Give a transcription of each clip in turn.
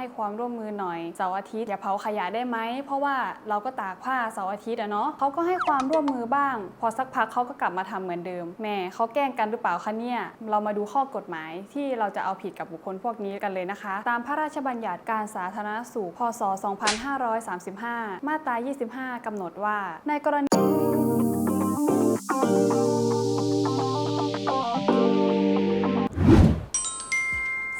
ให้ความร่วมมือหน่อยเสาร์อาทิตย์อย่าเผาขยะได้ไหมเพราะว่าเราก็ตากผ้าเสาร์อาทิตย์อะเนาะเขาก็ให้ความร่วมมือบ้าง พอสักพักเขาก็กลับมาทำเหมือนเดิมแหม่เขาแกล้งกันหรือเปล่าคะเนี่ยเรามาดูข้อกฎหมายที่เราจะเอาผิดกับบุคคลพวกนี้กันเลยนะคะ ตามพระราชบัญญัติการสาธารณสุขพศ 2535 มาตรา 25กำหนดว่า ในกรณี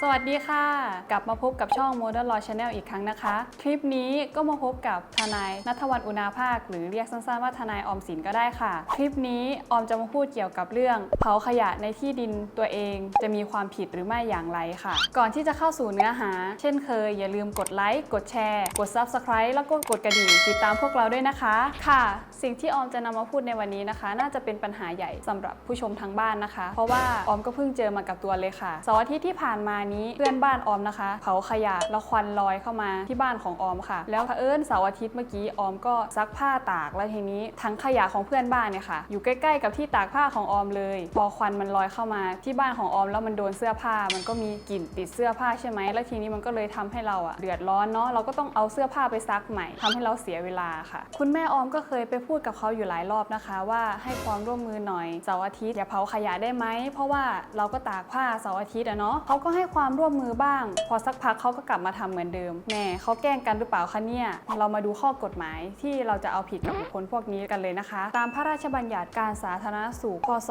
สวัสดีค่ะ กลับมาพบกับช่อง Modern Law Channel อีกครั้งนะคะ คลิปนี้ก็มาพบกับทนายนัทวันอุณาภาค หรือเรียกสั้นๆว่าทนายออมสินก็ได้ค่ะ คลิปนี้ออมจะมาพูดเกี่ยวกับเรื่อง เผาขยะในที่ดินตัวเอง จะมีความผิดหรือไม่อย่างไรค่ะ ก่อนที่จะเข้าสู่เนื้อหา เช่นเคย อย่าลืมกดไลค์กดแชร์ กด Subscribe แล้วก็กดกระดิ่งติดตามพวกเราด้วยนะคะ ค่ะ สิ่งที่ออมจะนำมาพูดในวันนี้นะคะ น่าจะเป็นปัญหาใหญ่สำหรับผู้ชมทางบ้านนะคะ เพราะว่าออมก็เพิ่งเจอมากับตัวเลยค่ะเสาร์อาทิตย์ที่ผ่านมานี้เพื่อนบ้านออมนะคะเผาขยะแล้วควันลอยเข้ามาที่บ้านของออมค่ะ แล้วเผอิญเสาร์อาทิตย์เมื่อกี้ออมก็ซักผ้าตากแล้วทีนี้ทั้งขยะของเพื่อนบ้านเนี่ยค่ะ อยู่ใกล้ ๆ กับที่ตากผ้าของออมเลย พอควันมันลอยเข้ามาที่บ้านของออมแล้วมันโดนเสื้อผ้า มันก็มีกลิ่นติดเสื้อผ้าใช่ไหมแล้วทีนี้มันก็เลยทำให้เราอะเดือดร้อนเนาะเราก็ต้องเอาเสื้อผ้าไปซักใหม่ทำให้เราเสียเวลาค่ะ คุณแม่ออมก็เคยไปพูดกับเขาอยู่หลายรอบนะคะ ว่าให้ความร่วมมือหน่อยเสาร์อาทิตย์อย่าเผาขยะได้ไหมเพราะว่าเราก็ตากผ้าเสาร์อาทิตย์อะเนาะเขาก็ให้ความความร่วมมือบ้าง พอสักพักเขาก็กลับมาทำเหมือนเดิมแหม่เขาแกล้งกันหรือเปล่าคะเนี่ย เรามาดูข้อกฎหมายที่เราจะเอาผิดกับบุคคลพวกนี้กันเลยนะคะ ตามพระราชบัญญัติการสาธารณสุข พศ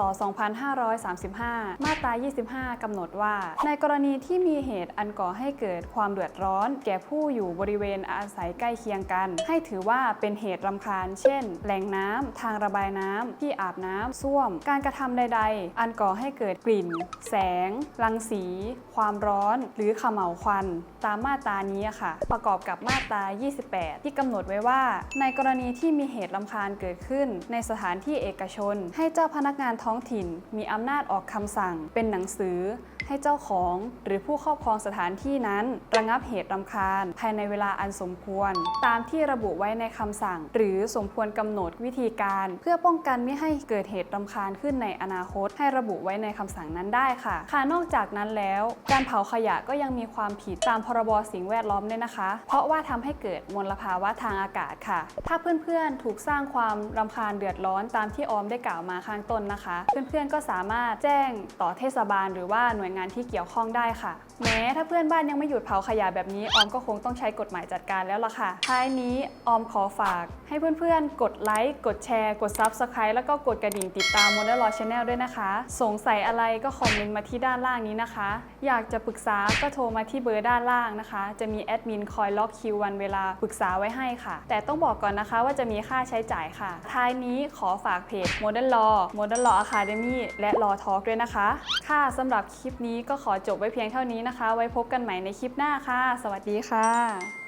2535 มาตรา 25กำหนดว่า ในกรณีที่มีเหตุอันก่อให้เกิดความเดือดร้อน แก่ผู้อยู่บริเวณอาศัยใกล้เคียงกัน ให้ถือว่าเป็นเหตุรำคาญ เช่น แหล่งน้ำทางระบายน้ำที่อาบน้ำส้วม การกระทำใด ๆ อันก่อให้เกิดกลิ่น แสง รังสี ความร้อน หรือเขม่าควัน ตามมาตรานี้อะค่ะ ประกอบกับมาตรา 28 ที่กำหนดไว้ว่า ในกรณีที่มีเหตุลำคาญเกิดขึ้น ในสถานที่เอกชน ให้เจ้าพนักงานท้องถิ่น มีอำนาจออกคำสั่ง เป็นหนังสือ ให้เจ้าของหรือผู้ครอบครองสถานที่นั้น ระงับเหตุรำคาญ ภายในเวลาอันสมควร ตามที่ระบุไว้ในคำสั่ง หรือสมควรกำหนดวิธีการ เพื่อป้องกันไม่ให้เกิดเหตุรำคาญขึ้นในอนาคต ให้ระบุไว้ในคำสั่งนั้นได้ค่ะ ค่ะนอกจากนั้นแล้ว การเผาขยะก็ยังมีความผิดตามพรบสิ่งแวดล้อมด้วยนะคะ เพราะว่าทำให้เกิดมลภาวะทางอากาศค่ะ ถ้าเพื่อนๆถูกสร้างความรำคาญเดือดร้อนตามที่ออมได้กล่าวมาข้างต้นนะคะ เพื่อนๆก็สามารถแจ้งต่อเทศบาลหรือว่าหน่วยงานที่เกี่ยวข้องได้ค่ะ แม้ถ้าเพื่อนบ้านยังไม่หยุดเผาขยะแบบนี้ ออมก็คงต้องใช้กฎหมายจัดการแล้วล่ะค่ะท้ายนี้ออมขอฝาก ให้เพื่อนๆ กดไลค์ กดแชร์ กด Subscribe แล้วก็กดกระดิ่งติดตาม Modern Law Channel ด้วยนะคะ สงสัยอะไรก็คอมเมนต์มาที่ด้านล่างนี้นะคะ อยากจะปรึกษาก็โทรมาที่เบอร์ด้านล่างนะคะ จะมีแอดมินคอยล็อกคิววันเวลาปรึกษาไว้ให้ค่ะ แต่ต้องบอกก่อนนะคะว่าจะมีค่าใช้จ่ายค่ะ ท้ายนี้ขอฝากเพจ Modern Law Modern Law Academy และ Law Talk ด้วยนะคะ ค่ะสำหรับคลิปนี้นี้ก็ขอจบไว้เพียงเท่านี้นะคะ ไว้พบกันใหม่ในคลิปหน้าค่ะ สวัสดีค่ะ